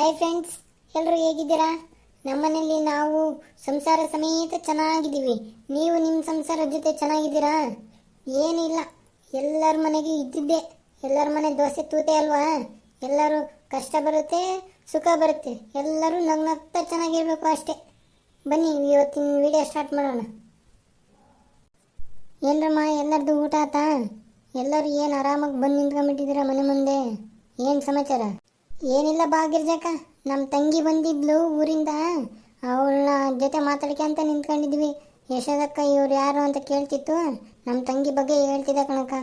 Hi friends ಎಲ್ಲರೂ ಹೇಗಿದ್ದೀರಾ? ನಮ್ಮನೇಲಿ ನಾವು ಸಂಸಾರ ಸಮೇತ ಚೆನ್ನಾಗಿದ್ದೀವಿ. ನೀವು ನಿಮ್ಮ ಸಂಸಾರದ ಜೊತೆ ಚೆನ್ನಾಗಿದ್ದೀರಾ? ಏನಿಲ್ಲ, ಎಲ್ಲರ ಮನೆಗೆ ಇದ್ದಿದ್ದೆ. ಎಲ್ಲರ ಮನೆ ದೋಸೆ ತೂತೆ ಅಲ್ವಾ? ಎಲ್ಲರೂ ಕಷ್ಟ ಬರುತ್ತೆ, ಸುಖ ಬರುತ್ತೆ. ಎಲ್ಲರೂ ನಗ್ನಗ್ತಾ ಚೆನ್ನಾಗಿರಬೇಕು ಅಷ್ಟೇ. ಬನ್ನಿ, ಇವತ್ತಿನ ವಿಡಿಯೋ ಸ್ಟಾರ್ಟ್ ಮಾಡೋಣ. ಏನ್ರಮ್ಮ, ಎಲ್ಲರದು ಊಟ ಆತಾ? ಎಲ್ಲರೂ ಏನು ಆರಾಮಾಗಿ ಬಂದು ನಿಂತ್ಕೊಂಡ್ಬಿಟ್ಟಿದ್ದೀರಾ ಮನೆ ಮುಂದೆ? ಏನು ಸಮಾಚಾರ? ಏನಿಲ್ಲ ಬಾ ಗಿರ್ಜಕ್ಕ ನಮ್ಮ ತಂಗಿ ಬಂದಿದ್ಲು ಊರಿಂದ. ಅವಳನ್ನ ಜೊತೆ ಮಾತಾಡ್ಕೊಂತ ನಿಂತ್ಕೊಂಡಿದ್ವಿ. ಯಶೋದಕ್ಕ ಇವ್ರು ಯಾರು ಅಂತ ಕೇಳ್ತಿತ್ತು. ನಮ್ಮ ತಂಗಿ ಬಗ್ಗೆ ಹೇಳ್ತಿದ್ದ ಕಣಕ್ಕ.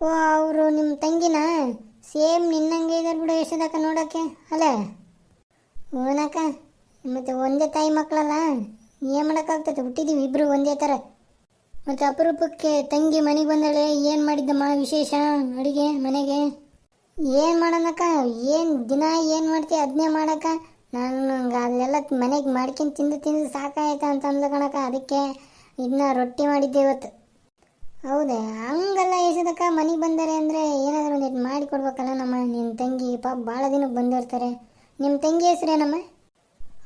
ಓ, ಅವರು ನಿಮ್ಮ ತಂಗಿನ? ಸೇಮ್ ನಿನ್ನಂಗೆ ಇದ್ದಾರೆ ಬಿಡು ಯಶೋದಕ್ಕ ನೋಡೋಕ್ಕೆ. ಅಲ್ಲ? ಹೂನಕ್ಕ, ಮತ್ತು ಒಂದೇ ತಾಯಿ ಮಕ್ಕಳಲ್ಲ ಏನು ಮಾಡೋಕ್ಕಾಗ್ತದೆ? ಹುಟ್ಟಿದ್ದೀವಿ ಇಬ್ಬರು ಒಂದೇ ಥರ ಮತ್ತು ಅಪರೂಪಕ್ಕೆ ತಂಗಿ ಮನೆಗೆ ಬಂದಳೆ. ಏನು ಮಾಡಿದ್ದಮ್ಮ ವಿಶೇಷ ಅಡುಗೆ ಮನೆಗೆ? ಏನು ಮಾಡೋಣಕ್ಕ? ಏನು ದಿನ ಏನು ಮಾಡ್ತೀಯ ಅದನ್ನೇ ಮಾಡಕ್ಕ ನಾನು ಅಲ್ಲೆಲ್ಲ ಮನೆಗೆ ಮಾಡ್ಕೊಂಡು ತಿಂದು ತಿಂದು ಸಾಕಾಯ್ತ ಅಂತ ಅಂದ್ಲು ಅದಕ್ಕೆ ಇದನ್ನ ರೊಟ್ಟಿ ಮಾಡಿದ್ದೆ ಇವತ್ತು. ಹೌದೇ? ಹಂಗಲ್ಲ ಎಸದಕ್ಕ? ಮನೆಗೆ ಬಂದರೆ ಅಂದರೆ ಏನಾದರೂ ಒಂದಿಟ್ಟು ಮಾಡಿ ಕೊಡ್ಬೇಕಲ್ಲ ನಮ್ಮ ನಿನ್ನ ತಂಗಿ. ಪಾಪ ಭಾಳ ದಿನಕ್ಕೆ ಬಂದಿರ್ತಾರೆ. ನಿಮ್ಮ ತಂಗಿ ಹೆಸ್ರೇನಮ್ಮ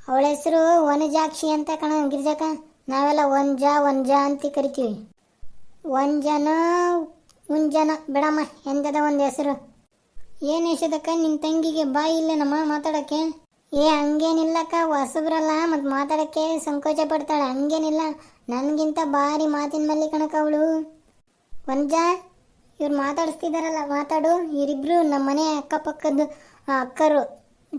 ಅವಳ ಹೆಸರು ವನಜಾಕ್ಷಿ ಅಂತ ಕಣ ಗಿರಿಜಾಕ ನಾವೆಲ್ಲ ಒಂಜ ಒಂಜ ಅಂತ ಕರಿತೀವಿ. ಒಂಜನ ಉಂಜನ, ಬಿಡಮ್ಮ ಎಂದದ ಒಂದು ಹೆಸರು? ಏನು ಯಶೋದಕ್ಕ ನಿನ್ನ ತಂಗಿಗೆ ಬಾಯಿ ಇಲ್ಲೇನಮ್ಮ ಮಾತಾಡೋಕ್ಕೆ? ಏ, ಹಂಗೇನಿಲ್ಲಕ್ಕ, ಹೊಸಬ್ರಲ್ಲ ಮತ್ತು ಮಾತಾಡೋಕ್ಕೆ ಸಂಕೋಚ ಪಡ್ತಾಳೆ. ಹಂಗೇನಿಲ್ಲ. ನನಗಿಂತ ಭಾರಿ ಮಾತಿನ ಮಲ್ಲಿ ಕಣಕ್ಕ ಅವಳು. ಒಂಜ ಇವ್ರು ಮಾತಾಡಿಸ್ತಿದಾರಲ್ಲ, ಮಾತಾಡು. ಇವರಿಬ್ರು ನಮ್ಮ ಮನೆ ಅಕ್ಕಪಕ್ಕದ ಅಕ್ಕರು.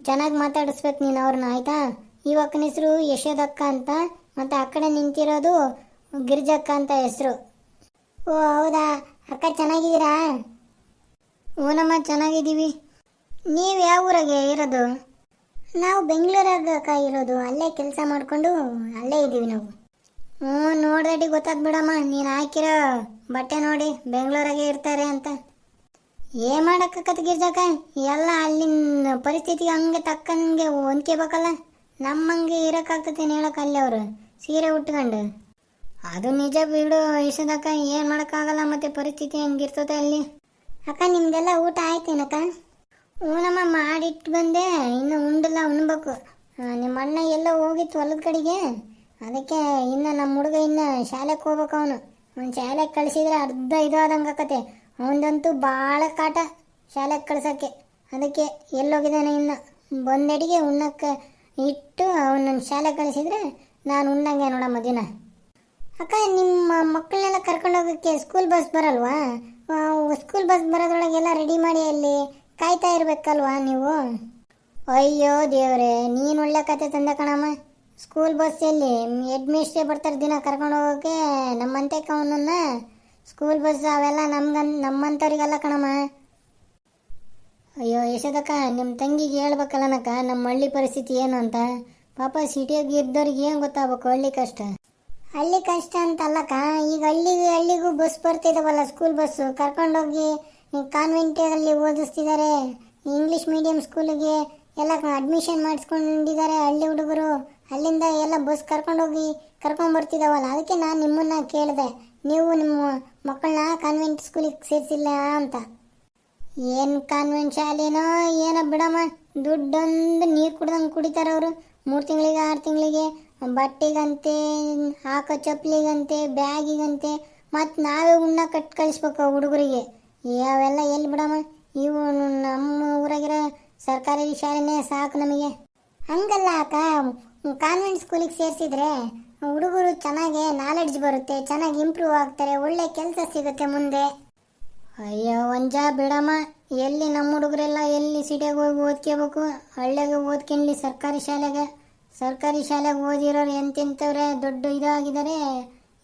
ಚೆನ್ನಾಗಿ ಮಾತಾಡಿಸ್ಬೇಕು ನೀನು ಅವ್ರನ್ನ ಆಯ್ತಾ? ಈ ಅಕ್ಕನ ಹೆಸರು ಯಶೋದಕ್ಕ ಅಂತ, ಮತ್ತು ಆ ಕಡೆ ನಿಂತಿರೋದು ಗಿರಿಜಕ್ಕ ಅಂತ ಹೆಸರು. ಓ, ಹೌದಾ? ಅಕ್ಕ ಚೆನ್ನಾಗಿದ್ದೀರಾ? ಹ್ಞೂನಮ್ಮ ಚೆನ್ನಾಗಿದ್ದೀವಿ. ನೀವು ಯಾವ ಊರಾಗೆ ಇರೋದು? ನಾವು ಬೆಂಗಳೂರಾಗ ಇರೋದು. ಅಲ್ಲೇ ಕೆಲಸ ಮಾಡಿಕೊಂಡು ಅಲ್ಲೇ ಇದ್ದೀವಿ ನಾವು. ಹ್ಞೂ, ನೋಡ್ದಡಿ ಗೊತ್ತಾದ್ ಬಿಡಮ್ಮ. ನೀನು ಹಾಕಿರೋ ಬಟ್ಟೆ ನೋಡಿ ಬೆಂಗಳೂರಾಗೆ ಇರ್ತಾರೆ ಅಂತ. ಏ ಮಾಡಕ್ಕಾಕತ್ ಗಿರ್ಜಾಕ? ಎಲ್ಲ ಅಲ್ಲಿನ ಪರಿಸ್ಥಿತಿಗೆ ಹಂಗೆ ತಕ್ಕಂಗೆ ಹೊಂದ್ಕೋಬೇಕಲ್ಲ ನಮ್ಮಂಗೆ ಇರೋಕ್ಕಾಗ್ತದೆ ಹೇಳಕ್ಕೆ ಅಲ್ಲಿ ಅವರು. ಸೀರೆ ಉಟ್ಕೊಂಡು. ಅದು ನಿಜ ಬಿಡು ಇಷ್ಟದಕ್ಕ ಏನು ಮಾಡೋಕ್ಕಾಗಲ್ಲ ಮತ್ತೆ ಪರಿಸ್ಥಿತಿ ಹೆಂಗಿರ್ತದೆ ಅಲ್ಲಿ. ಅಕ್ಕ, ನಿಮ್ದೆಲ್ಲ ಊಟ ಆಯ್ತೇನಕ್ಕ? ಊನಮ್ಮ ಮಾಡಿಟ್ಟು ಬಂದೆ. ಇನ್ನು ಉಂಡಲ್ಲ ಉಣ್ಬೇಕು. ನಿಮ್ಮ ಅಣ್ಣ ಎಲ್ಲ ಹೋಗಿತ್ತು ಹೊಲದ ಕಡೆಗೆ. ಅದಕ್ಕೆ ಇನ್ನು ನಮ್ಮ ಹುಡುಗ ಇನ್ನು ಶಾಲೆಗೆ ಹೋಗ್ಬೇಕು ಅವನು. ಒಂದು ಶಾಲೆಗೆ ಕಳಿಸಿದ್ರೆ ಅರ್ಧ ಇದಾದಂಗೆ ಆಕತೆ ಅವನದಂತೂ ಭಾಳ ಕಾಟ ಶಾಲೆಗೆ ಕಳ್ಸೋಕ್ಕೆ. ಅದಕ್ಕೆ ಎಲ್ಲೋಗಿದ್ದಾನೆ ಇನ್ನು. ಬಂದಡಿಗೆ ಉಣ್ಣಕ್ಕೆ ಇಟ್ಟು ಅವನನ್ನು ಶಾಲೆಗೆ ಕಳಿಸಿದ್ರೆ ನಾನು ಉಣ್ಣಂಗೆ ನೋಡಮ್ಮ ದಿನ. ಅಕ್ಕ, ನಿಮ್ಮ ಮಕ್ಕಳನ್ನೆಲ್ಲ ಕರ್ಕೊಂಡು ಹೋಗೋಕ್ಕೆ ಸ್ಕೂಲ್ ಬಸ್ ಬರಲ್ವಾ? ಸ್ಕೂಲ್ ಬಸ್ ಬರೋದ್ರೊಳಗೆಲ್ಲ ರೆಡಿ ಮಾಡಿ ಅಲ್ಲಿ ಕಾಯ್ತಾ ಇರ್ಬೇಕಲ್ವಾ ನೀವು? ಅಯ್ಯೋ ದೇವ್ರೆ, ನೀನು ಒಳ್ಳೆ ಕತೆ ತಂದೆ ಕಣಮ್ಮ. ಸ್ಕೂಲ್ ಬಸ್ ಎಲ್ಲಿ ಹೆಡ್ ಮೇಸ್ಟ್ರೇ ಬರ್ತಾರೆ ದಿನ ಕರ್ಕೊಂಡು ಹೋಗೋಕೆ ನಮ್ಮಂತೆ ಕವನನ್ನ ಸ್ಕೂಲ್ ಬಸ್ ಅವೆಲ್ಲ ನಮ್ಗನ್ ನಮ್ಮಂಥವ್ರಿಗೆಲ್ಲ ಕಣಮ್ಮ. ಅಯ್ಯೋ ಯಶೋದಕ್ಕ ನಿಮ್ಮ ತಂಗಿಗೆ ಹೇಳ್ಬೇಕಲ್ಲನಕ್ಕ ನಮ್ಮ ಹಳ್ಳಿ ಪರಿಸ್ಥಿತಿ ಏನು ಅಂತ? ಪಾಪ ಸಿಟಿಯಾಗಿ ಇದ್ದವ್ರಿಗೆ ಏನು ಗೊತ್ತಾಗಬೇಕು, ಹಳ್ಳಿ ಕಷ್ಟ. ಹಳ್ಳಿ ಕಷ್ಟ ಅಂತಲ್ಲಕ್ಕ ಈಗ ಹಳ್ಳಿಗೆ ಹಳ್ಳಿಗೂ ಬಸ್ ಬರ್ತಿದಾವಲ್ಲ ಸ್ಕೂಲ್ ಬಸ್ಸು ಕರ್ಕೊಂಡೋಗಿ ಕಾನ್ವೆಂಟಲ್ಲಿ ಓದಿಸ್ತಿದ್ದಾರೆ ಇಂಗ್ಲೀಷ್ ಮೀಡಿಯಂ ಸ್ಕೂಲಿಗೆ ಎಲ್ಲ ಅಡ್ಮಿಷನ್ ಮಾಡಿಸ್ಕೊಂಡಿದ್ದಾರೆ ಹಳ್ಳಿ ಹುಡುಗರು. ಅಲ್ಲಿಂದ ಎಲ್ಲ ಬಸ್ ಕರ್ಕೊಂಡೋಗಿ ಕರ್ಕೊಂಡ್ಬರ್ತಿದಾವಲ್ಲ ಅದಕ್ಕೆ ನಾನು ನಿಮ್ಮನ್ನ ಕೇಳಿದೆ, ನೀವು ನಿಮ್ಮ ಮಕ್ಕಳನ್ನ ಕಾನ್ವೆಂಟ್ ಸ್ಕೂಲಿಗೆ ಸೇರಿಸಿಲ್ಲ ಅಂತ. ಏನು ಕಾನ್ವೆಂಟ್ ಶಾಲೆನೋ ಏನೋ ಬಿಡಮ್ಮ. ದುಡ್ಡೊಂದು ನೀರು ಕುಡ್ದಂಗೆ ಕುಡಿತಾರೆ ಅವರು ಮೂರು ತಿಂಗಳಿಗೆ, ಆರು ತಿಂಗಳಿಗೆ ಬಟ್ಟೆಗಂತೆ, ಹಾಕೋ ಚಪ್ಪಲಿಗಂತೆ, ಬ್ಯಾಗಿಗಂತೆ, ಮತ್ತು ನಾವೇ ಉಣ್ಣ ಕಟ್ ಕಳಿಸ್ಬೇಕು ಹುಡುಗರಿಗೆ. ಅವೆಲ್ಲ ಎಲ್ಲಿ ಬಿಡಮ್ಮ? ಇವು ನಮ್ಮ ಊರಾಗಿರೋ ಸರ್ಕಾರಿ ಶಾಲೆನೇ ಸಾಕು ನಮಗೆ. ಹಂಗಲ್ಲ ಅಕ್ಕ ಕಾನ್ವೆಂಟ್ ಸ್ಕೂಲಿಗೆ ಸೇರಿಸಿದ್ರೆ ಹುಡುಗರು ಚೆನ್ನಾಗಿ ನಾಲೆಡ್ಜ್ ಬರುತ್ತೆ, ಚೆನ್ನಾಗಿ ಇಂಪ್ರೂವ್ ಆಗ್ತಾರೆ, ಒಳ್ಳೆ ಕೆಲಸ ಸಿಗುತ್ತೆ ಮುಂದೆ. ಅಯ್ಯೋ ಒಂಜ ಬಿಡಮ್ಮ. ಎಲ್ಲಿ ನಮ್ಮ ಹುಡುಗರೆಲ್ಲ ಎಲ್ಲಿ ಸಿಟಿಯಾಗ ಹೋಗಿ ಓದ್ಕೋಬೇಕು ಹಳ್ಳಿಯಾಗ ಓದ್ಕೊಂಡ್ಲಿ ಸರ್ಕಾರಿ ಶಾಲೆಗೆ? ಸರ್ಕಾರಿ ಶಾಲೆಗೆ ಓದಿರೋರು ಎಂತೆಂಥವ್ರೆ ದೊಡ್ಡ ಇದಾಗಿದ್ದಾರೆ.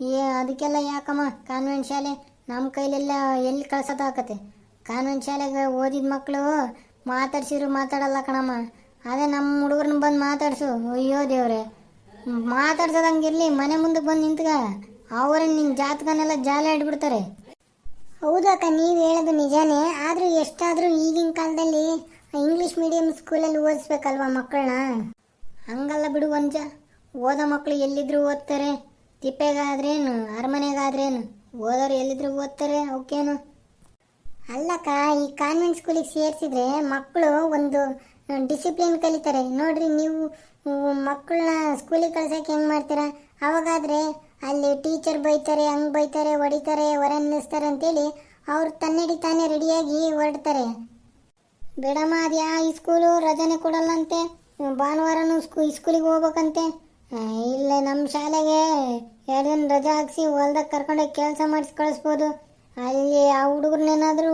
ಏ, ಅದಕ್ಕೆಲ್ಲ ಯಾಕಮ್ಮ? ಕಾನ್ವೆಂಟ್ ಶಾಲೆ ನಮ್ಮ ಕೈಲೆಲ್ಲ ಎಲ್ಲಿ ಕಳ್ಸೋದಾಗತ್ತೆ ಕಾನ್ವೆಂಟ್ ಶಾಲೆಗೆ ಓದಿದ ಮಕ್ಕಳು ಮಾತಾಡ್ಸಿದ್ರು ಮಾತಾಡಲ್ಲ ಕಣಮ್ಮ. ಅದೇ ನಮ್ಮ ಹುಡುಗರನ್ನ ಬಂದು ಮಾತಾಡ್ಸು. ಅಯ್ಯೋ ದೇವ್ರೆ. ಮಾತಾಡ್ಸೋದಂಗಿರ್ಲಿ, ಮನೆ ಮುಂದೆ ಬಂದು ನಿಂತ್ಗ. ಅವರೇ ನಿನ್ನ ಜಾತಕನೆಲ್ಲ ಜಾಲಿ ಹೌದು ಅಕ್ಕ ನೀವು ಹೇಳೋದು ನಿಜಾನೇ. ಆದರೂ ಎಷ್ಟಾದರೂ ಈಗಿನ ಕಾಲದಲ್ಲಿ ಇಂಗ್ಲೀಷ್ ಮೀಡಿಯಂ ಸ್ಕೂಲಲ್ಲಿ ಓದಿಸ್ಬೇಕಲ್ವಾ ಮಕ್ಕಳನ್ನ? ಹಂಗಲ್ಲ ಬಿಡು ಒಂಜ ಓದೋ ಮಕ್ಕಳು ಎಲ್ಲಿದ್ರು ಓದ್ತಾರೆ. ತಿಪ್ಪೆಗಾದ್ರೇನು, ಅರಮನೆಗಾದ್ರೇನು, ಓದೋರು ಎಲ್ಲಿದ್ರು ಓದ್ತಾರೆ ಅವಕ್ಕೇನು ಅಲ್ಲಕ್ಕ, ಈ ಕಾನ್ವೆಂಟ್ ಸ್ಕೂಲಿಗೆ ಸೇರಿಸಿದ್ರೆ ಮಕ್ಕಳು ಒಂದು ಡಿಸಿಪ್ಲಿನ್ ಕಲಿತಾರೆ. ನೋಡ್ರಿ ನೀವು ಮಕ್ಕಳನ್ನ ಸ್ಕೂಲಿಗೆ ಕಳ್ಸೋಕೆ ಹೆಂಗೆ ಮಾಡ್ತೀರಾ? ಅವಾಗಾದರೆ ಅಲ್ಲಿ ಟೀಚರ್ ಬೈತಾರೆ, ಹಂಗೆ ಬೈತಾರೆ, ಹೊಡಿತಾರೆ, ಹೊರ ನಿಲ್ಲಿಸ್ತಾರೆ ಅಂತೇಳಿ ಅವ್ರು ತನ್ನಡಿ ತಾನೇ ರೆಡಿಯಾಗಿ ಹೊರಡ್ತಾರೆ. ಬೇಡಮ್ಮ ಅದು ಯಾ ಈ ಸ್ಕೂಲು ರಜನೆ ಕೊಡಲ್ಲಂತೆ. ಭಾನುವಾರನೂ ಸ್ಕೂ ಸ್ಕೂಲಿಗೆ ಹೋಗ್ಬೇಕಂತೆ. ಇಲ್ಲೇ ನಮ್ಮ ಶಾಲೆಗೆ ಎರಡು ದಿನ ರಜಾ ಹಾಕ್ಸಿ ಹೊಲ್ದಾಗ ಕರ್ಕೊಂಡೋಗಿ ಕೆಲಸ ಮಾಡಿಸಿ ಕಳಿಸ್ಬೋದು. ಅಲ್ಲಿ ಆ ಹುಡುಗರನ್ನೇನಾದರೂ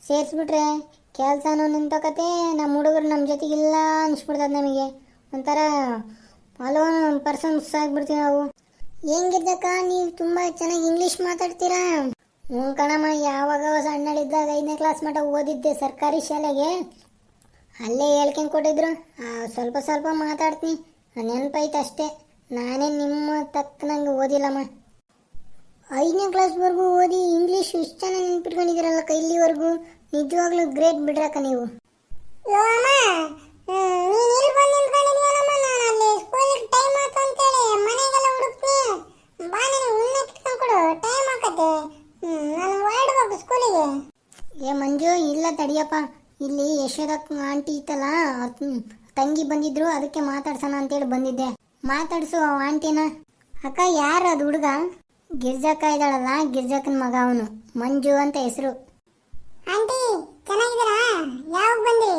ಸೇರಿಸ್ಬಿಟ್ರೆ ಕೆಲಸನೂ ನಿಂತೋಕತೆ ನಮ್ಮ ಹುಡುಗರು ನಮ್ಮ ಜೊತೆಗಿಲ್ಲ ಅನಿಸ್ಬಿಡ್ತದೆ ನಮಗೆ. ಒಂಥರ ಒಂದು ಪರ್ಸನ್ಸ್ ಆಗಿಬಿಡ್ತೀವಿ ನಾವು. ಹೆಂಗಿದ್ದಕ್ಕ ನೀವು ತುಂಬ ಚೆನ್ನಾಗಿ ಇಂಗ್ಲೀಷ್ ಮಾತಾಡ್ತೀರಾ? ಹ್ಞೂ ಕಣಮ್ಮ ಯಾವಾಗ ಸಣ್ಣಳಿದ್ದಾಗ ಐದನೇ ಕ್ಲಾಸ್ ಮಟ್ಟ ಓದಿದ್ದೆ ಸರ್ಕಾರಿ ಶಾಲೆಗೆ. ಅಲ್ಲೇ ಹೇಳ್ಕೊಂಡು ಕೊಟ್ಟಿದ್ರು. ಸ್ವಲ್ಪ ಸ್ವಲ್ಪ ಮಾತಾಡ್ತೀನಿ. ನೆನಪೈತೆ ಅಷ್ಟೇ. ನಾನೇ ನಿಮ್ಮ ತಕ್ಕನಂಗೆ ಓದಿಲ್ಲಮ್ಮ. ಐದನೇ ಕ್ಲಾಸ್ವರೆಗೂ ಓದಿ ಇಂಗ್ಲೀಷ್ ಇಷ್ಟು ಚೆನ್ನಾಗಿ ನೆನ್ಪಿಟ್ಕೊಂಡಿದ್ದೀರಲ್ಲ ಇಲ್ಲಿವರೆಗೂ ನಿಜವಾಗ್ಲೂ ಗ್ರೇಟ್ ಬಿಡ್ರಕ್ಕ ನೀವು. ಏ ಮಂಜು ಇಲ್ಲ ತಡಿಯಪ್ಪ. ಇಲ್ಲಿ ಯಶೋದಕ್ಕ ಆಂಟಿ ಇತ್ತಲ್ಲ ತಂಗಿ ಬಂದಿದ್ರು ಅದಕ್ಕೆ ಮಾತಾಡ್ಸೋಣ ಅಂತೇಳಿ ಬಂದಿದ್ದೆ. ಮಾತಾಡ್ಸು ಆಂಟಿನ. ಅಕ್ಕ ಯಾರು ಅದು ಹುಡುಗ? ಗಿರ್ಜಕ್ಕ ಇದ್ದಾಳಲ್ಲ ಗಿರ್ಜಕ್ಕನ ಮಗ ಅವನು. ಮಂಜು ಅಂತ ಹೆಸರು. ಆಂಟಿ ಚೆನ್ನಾಗಿದ್ದೀರಾ? ಯಾವಾಗ ಬಂದೆ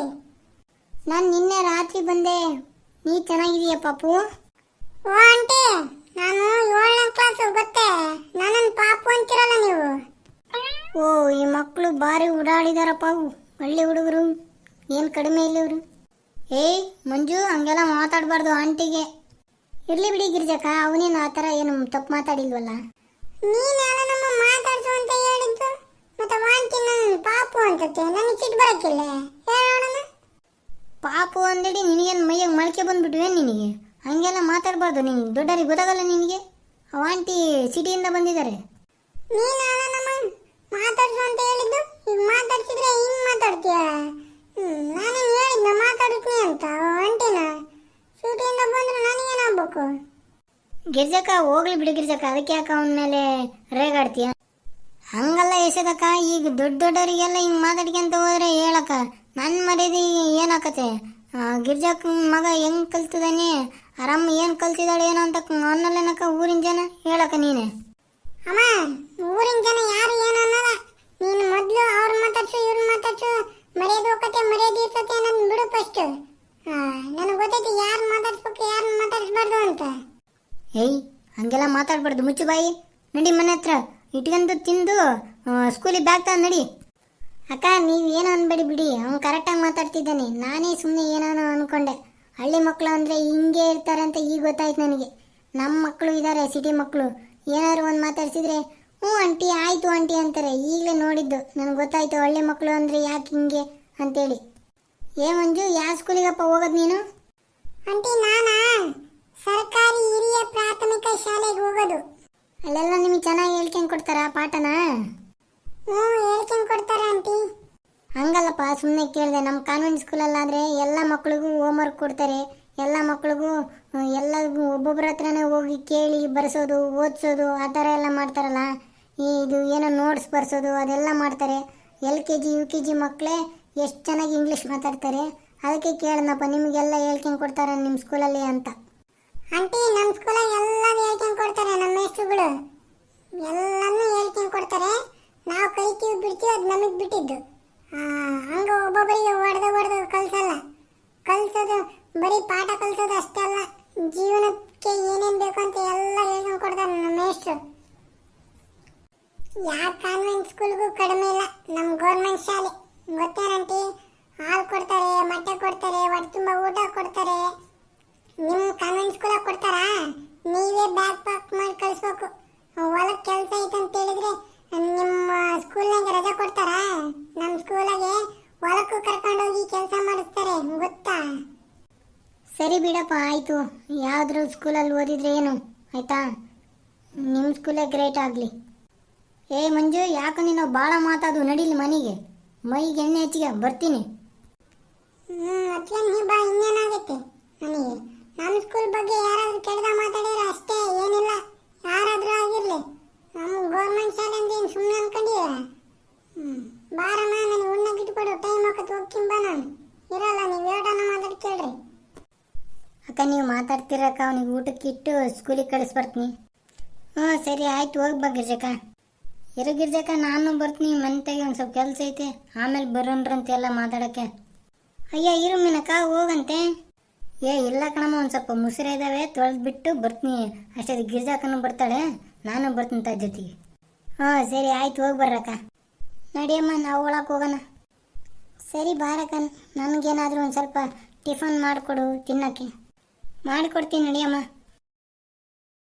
ನಾನು ನಿನ್ನೆ ರಾತ್ರಿ ಬಂದೆ. ನೀ ಚೆನ್ನಾಗಿದೀಯ ಪಾಪು? ಓ ಆಂಟಿ ನಾನು ಏಳನೇ ಕ್ಲಾಸ್ ಗೊತ್ತೇ? ನನ್ನ ಪಾಪು ಅಂತಿರಲ್ಲ ನೀವು? ಓ ಈ ಮಕ್ಕಳು ಭಾರಿ ಓಡಾಡಿದಾರಪ್ಪ ಅವು. ಒಳ್ಳೆ ಹುಡುಗರು ಏನು ಕಡಿಮೆ ಇಲ್ಲ ಇವರು. ಏಯ್ ಮಂಜು ಹಂಗೆಲ್ಲ ಮಾತಾಡಬಾರ್ದು ಆಂಟಿಗೆ. ಇರ್ಲಿ ಬಿಡಿ ಗಿರಿಜಕ್ಕ ಅವನೇನು ಆ ಥರ ಏನು ತಪ್ಪು ಮಾತಾಡಿಲ್ವಲ್ಲ. ನೀನೆಲ್ಲ ನಮ್ಮ ಮಾತಾಡ್ಸು ಅಂತ ಹೇಳಿದ್ದು? ಮತ್ತೆ ನನ್ನ ಪಾಪು ಅಂತಕ್ಕೆ? ನನಗೆ ಸಿಟ್ಟು ಬರಕ್ಕಿಲ್ಲ. ಹೇಳೋಣ ಪಾಪು ಅಂದೇಳಿ ನಿನಗೇನು ಮೈಯಾಗ ಮೊಳಕೆ ಬಂದ್ಬಿಟ್ವೆ ನಿನಗೆ? ಹಂಗೆಲ್ಲ ಮಾತಾಡಬಾರ್ದು ನಿನಗೆ ದೊಡ್ಡರಿಗೆ ಗೊತ್ತಾಗಲ್ಲ ನಿನಗೆ? ಅವ ಆಂಟಿ ಸಿಟಿಯಿಂದ ಬಂದಿದ್ದಾರೆ. ನೀನೆಲ್ಲ ನಮ್ಮ ಮಾತಾಡ್ಸು ಅಂತ ಹೇಳಿದ್ದು? ಈಗ ಮಾತಾಡ್ತಿದ್ರೆ ಹಿಂಗ್ ಮಾತಾಡ್ತೀಯ? ನಾನು ಹೇಳಿದ್ನ ಮಾತಾಡ್ತೀನಿ ಅಂತ ಆಂಟಿನ. ಸೂಟಿಯಿಂದ ಬಂದ್ರೆ ನನಗೇನಾಗ್ಬೇಕು ಗಿರ್ಜಕ್ಕ ಹೋಗ್ಲಿ ಬಿಡಿ ಗಿರ್ಜಕ್ಕ ಅದಕ್ಕೆ ಯಾಕೆ ಅವನ ಮೇಲೆ ರೇಗಾಡ್ತೀಯ? ಹಂಗಲ್ಲ ಯಶದಕ್ಕ ಈಗ ದೊಡ್ಡ ದೊಡ್ಡವರಿಗೆಲ್ಲ ಹಿಂಗೆ ಮಾತಾಡ್ಕೊಂತ ಹೋದ್ರೆ ಹೇಳಕ್ಕ ನನ್ನ ಮರ್ಯಾದೆ ಏನಾಕತೆ ಗಿರ್ಜಕ್ಕ ಮಗ ಹೆಂಗ್ ಕಲ್ತಿದಾನೆ? ಆರಾಮ್ ಏನು ಕಲ್ತಿದಾಳೆ ಏನೋ ಅಂತ ಅನ್ನಲ್ಲೇನಕ್ಕ ಊರಿನ ಜನ ಹೇಳಕ್ಕ ನೀನೆ. ಅಮ್ಮ ಊರಿನ ಜನ ಯಾರು ಏನು ಅನ್ನಲ್ಲ ನೀನು ಮೊದಲು ಅವ್ರ ಮಾತಾಡ್ಸು ಇವ್ರ ಮಾತಾಡ್ಸು ಮರ್ಯಾದೆ ಹೋಗತ್ತೆ ಮರ್ಯಾದೆ ಇರ್ತತೆ ಅನ್ನೋದು ಬಿಡು ಫಸ್ಟ್ ನನಗೆ ಗೊತ್ತೈತಿ ಯಾರು ಮಾತಾಡ್ಸ್ಬೇಕು, ಯಾರು ಮಾತಾಡಿಸ್ಬಾರ್ದು ಅಂತ. ಏಯ್, ಹಂಗೆಲ್ಲ ಮಾತಾಡ್ಬಾರ್ದು, ಮುಚ್ಚು ಬಾಯಿ. ನಡಿ ಮನೆ ಹತ್ರ, ಇಟ್ಕೊಂಡು ತಿಂದು ಸ್ಕೂಲಿಗೆ ಬ್ಯಾಗ್ ತಗೊಂಡು ನಡಿ. ಅಕ್ಕ, ನೀವು ಏನೋ ಅನ್ಬೇಡಿ ಬಿಡಿ, ಅವ್ನು ಕರೆಕ್ಟಾಗಿ ಮಾತಾಡ್ತಿದ್ದಾನೆ. ನಾನೇ ಸುಮ್ಮನೆ ಏನೋ ಅನ್ಕೊಂಡೆ. ಹಳ್ಳಿ ಮಕ್ಕಳು ಅಂದರೆ ಹಿಂಗೆ ಇರ್ತಾರೆ ಅಂತ ಈಗ ಗೊತ್ತಾಯ್ತು ನನಗೆ. ನಮ್ಮ ಮಕ್ಕಳು ಇದ್ದಾರೆ ಸಿಟಿ ಮಕ್ಕಳು ಏನಾದ್ರು ಒಂದು ಮಾತಾಡ್ಸಿದ್ರೆ, ಹ್ಞೂ ಆಂಟಿ, ಆಯಿತು ಆಂಟಿ ಅಂತಾರೆ. ಈಗಲೇ ನೋಡಿದ್ದು. ನನಗೆ ಗೊತ್ತಾಯ್ತು, ಹಳ್ಳಿ ಮಕ್ಕಳು ಅಂದರೆ ಯಾಕೆ ಹಿಂಗೆ ಅಂತೇಳಿ. ಏ ಮಂಜು ಯಾವ ಸ್ಕೂಲಿಗಪ್ಪ ಹೋಗೋದು ನೀನು? ಆಂಟಿ ನಾನಾ? ಸರ್ಕಾರಿ ಹಿರಿಯ ಪ್ರಾಥಮಿಕ ಶಾಲೆಗೆ ಹೋಗೋದು. ಅಲ್ಲೆಲ್ಲ ನಿಮಗೆ ಚೆನ್ನಾಗಿ ಹೇಳ್ಕೊಂಡು ಕೊಡ್ತಾರಾ ಪಾಠನ? ಹ್ಞೂ ಹೇಳ್ಕೊಂಡು ಕೊಡ್ತಾರ ಆಂಟಿ. ಹಂಗಲ್ಲಪ್ಪ ಸುಮ್ಮನೆ ಕೇಳಿದೆ ನಮ್ಮ ಕಾನ್ವೆಂಟ್ ಸ್ಕೂಲಲ್ಲಾದರೆ ಎಲ್ಲ ಮಕ್ಳಿಗೂ ಹೋಮ್ವರ್ಕ್ ಕೊಡ್ತಾರೆ. ಎಲ್ಲ ಮಕ್ಕಳಿಗೂ ಎಲ್ಲ ಎಲ್ಲರಿಗೂ ಒಬ್ಬೊಬ್ಬರ ಹತ್ರನೇ ಹೋಗಿ ಕೇಳಿ ಬರ್ಸೋದು ಓದಿಸೋದು ಆ ಥರ ಎಲ್ಲ ಮಾಡ್ತಾರಲ್ಲ. ಈ ಇದು ಏನೋ ನೋಟ್ಸ್ ಬರ್ಸೋದು ಅದೆಲ್ಲ ಮಾಡ್ತಾರೆ. L K G U K G ಮಕ್ಕಳೇ ಎಷ್ಟು ಚೆನ್ನಾಗಿ ಇಂಗ್ಲೀಷ್ ಮಾತಾಡ್ತಾರೆ? ಅದಕ್ಕೆ ಕೇಳನಪ್ಪ ನಿಮಗೆಲ್ಲ ಹೇಳ್ಕೊಂಡು ಕೊಡ್ತಾರೆ ನಿಮ್ಮ ಸ್ಕೂಲಲ್ಲಿ ಅಂತ. ಆಂಟಿ ನಮ್ಮ ಸ್ಕೂಲಲ್ಲಿ ಎಲ್ಲರೂ ಹೇಳ್ಕೊಂಡು ಕೊಡ್ತಾರೆ ನಮ್ಮ ಮೇಸ್ಟ್ರುಗಳು ಎಲ್ಲನೂ ಹೇಳ್ಕೊಂಡು ಕೊಡ್ತಾರೆ. ನಾವು ಕಲಿತೀವಿ ಬಿಡ್ತೀವಿ, ಅದು ನಮಗೆ ಬಿಟ್ಟಿದ್ದು. ಹಂಗ ಒಬ್ಬೊಬ್ಬರಿಗೆ ಹೊಡೆದು ಹೊಡೆದು ಕಲ್ಸಲ್ಲ. ಕಲ್ಸೋದು, ಬರೀ ಪಾಠ ಕಲ್ಸೋದು ಅಷ್ಟೇ ಅಲ್ಲ, ಜೀವನಕ್ಕೆ ಏನೇನು ಬೇಕು ಅಂತ ಎಲ್ಲ ಹೇಳ್ಕೊಂಡು ಕೊಡ್ತಾರೆ ನಮ್ಮ ಮೇಸ್ಟ್ರು ಯಾವ ಕಾನ್ವೆಂಟ್ ಸ್ಕೂಲ್ಗೂ ಕಡಿಮೆ ಇಲ್ಲ ನಮ್ಮ ಗೌರ್ಮೆಂಟ್ ಶಾಲೆ. ಗೊತ್ತೇನಂಟಿ ಹಾಲು ಕೊಡ್ತಾರೆ, ಮೊಟ್ಟೆ ಕೊಡ್ತಾರೆ, ಹೊಟ್ಟೆ ತುಂಬ ಊಟ ಕೊಡ್ತಾರೆ. ನಿಮ್ಮ ಕಾನ್ವೆಂಟ್ ಸ್ಕೂಲಾಗ ಕೊಡ್ತಾರಾ? ನೀವೇ ಬ್ಯಾಗ್ ಪ್ಯಾಕ್ ಮಾಡಿ ಕಳಿಸ್ಬೇಕು. ಹೊಲಕ್ಕೆ ಕೆಲಸ ಐತೆ ಅಂತ ಹೇಳಿದ್ರೆ ನಿಮ್ಮ ಸ್ಕೂಲ್ನಾಗ ರಜೆ ಕೊಡ್ತಾರಾ? ನಮ್ಮ ಸ್ಕೂಲಾಗೆ ಹೊಲಕ್ಕೂ ಕರ್ಕೊಂಡೋಗಿ ಕೆಲಸ ಮಾಡಿಸ್ತಾರೆ, ಗೊತ್ತಾ? ಸರಿ ಬಿಡಪ್ಪ, ಆಯಿತು. ಯಾವುದ್ರ ಸ್ಕೂಲಲ್ಲಿ ಓದಿದ್ರೆ ಏನು, ಆಯಿತಾ? ನಿಮ್ಮ ಸ್ಕೂಲೇ ಗ್ರೇಟ್ ಆಗಲಿ. ಏ ಮಂಜು, ಯಾಕೆ ನೀನು ಭಾಳ ಮಾತಾಡು, ನಡೀಲಿ ಮನೆಗೆ. ಮೈಗೆ ಎಣ್ಣೆ ಹೆಚ್ಚಿಗೆ ಬರ್ತೀನಿ. ಹ್ಞೂ ಅದಕ್ಕೆ ನೀ ಬಾ ಇನ್ನೇನಾಗುತ್ತೆ ನನಗೆ ನಮ್ಮ ಸ್ಕೂಲ್ ಬಗ್ಗೆ ಯಾರಾದ್ರೂ ಕೆಳದ ಮಾತಾಡಿದ್ರೆ ಅಷ್ಟೇ ಏನಿಲ್ಲ. ಯಾರಾದ್ರೂ ಆಗಿರಲಿ. ನಮ್ಮ ಗೌರ್ಮೆಂಟ್ ಶಾಲೆ ಅಂತ ಏನು ಸುಮ್ಮನೆ ಅನ್ಕೊಂಡಿಯ ಹ್ಞೂ ಬಾರಮ್ಮ ನನಗೆ ಉಣ್ಣಕ್ಕೆ ಇಟ್ಕೊಡು ಟೈಮ್ ಹಾಕತ್ ಹೋಗ್ತೀನಿ ಬಾ ನಾನು. ಇರಲ್ಲ ನೀವು ಹೇಳೋಣ ಅಕ್ಕ ನೀವು ಮಾತಾಡ್ತಿರಕ್ಕ ಅವನಿಗೆ ಊಟಕ್ಕಿಟ್ಟು ಸ್ಕೂಲಿಗೆ ಕಳಿಸ್ಬರ್ತೀನಿ ಹ್ಞೂ ಸರಿ ಆಯ್ತು ಹೋಗಿ ಬಾ ಗಿರ್ಜಕ್ಕ. ಇರು ಗಿರ್ಜಕ್ಕ ನಾನು ಬರ್ತೀನಿ, ಮನೆತಾಗೆ ಒಂದು ಸ್ವಲ್ಪ ಕೆಲಸ ಐತೆ. ಆಮೇಲೆ ಬರೋಣ್ರಂತೆ ಎಲ್ಲ ಮಾತಾಡೋಕ್ಕೆ. ಅಯ್ಯ, ಇರು ಮೀನಕ್ಕ, ಹೋಗಂತೆ. ಏ, ಇಲ್ಲ ಕಣಮ್ಮ, ಒಂದು ಸ್ವಲ್ಪ ಮುಸುರೆ ಇದ್ದಾವೆ ತೊಳೆದ್ಬಿಟ್ಟು ಬರ್ತೀನಿ. ಅಷ್ಟೇ, ಗಿರ್ಜಾಕನು ಬರ್ತಾಳೆ, ನಾನು ಬರ್ತೀನಿ ತಾ ಜೊತೆಗೆ. ಹಾಂ, ಸರಿ, ಆಯ್ತು, ಹೋಗಿ ಬರ್ರಕ್ಕ. ನಡಿಯಮ್ಮ, ನಾವು ಒಳಕ್ಕೆ ಹೋಗೋಣ. ಸರಿ, ಬಾರಕ್ಕ. ನನಗೇನಾದರೂ ಒಂದು ಸ್ವಲ್ಪ ಟಿಫನ್ ಮಾಡಿಕೊಡು, ತಿನ್ನೋಕ್ಕೆ. ಮಾಡಿಕೊಡ್ತೀನಿ, ನಡಿಯಮ್ಮ.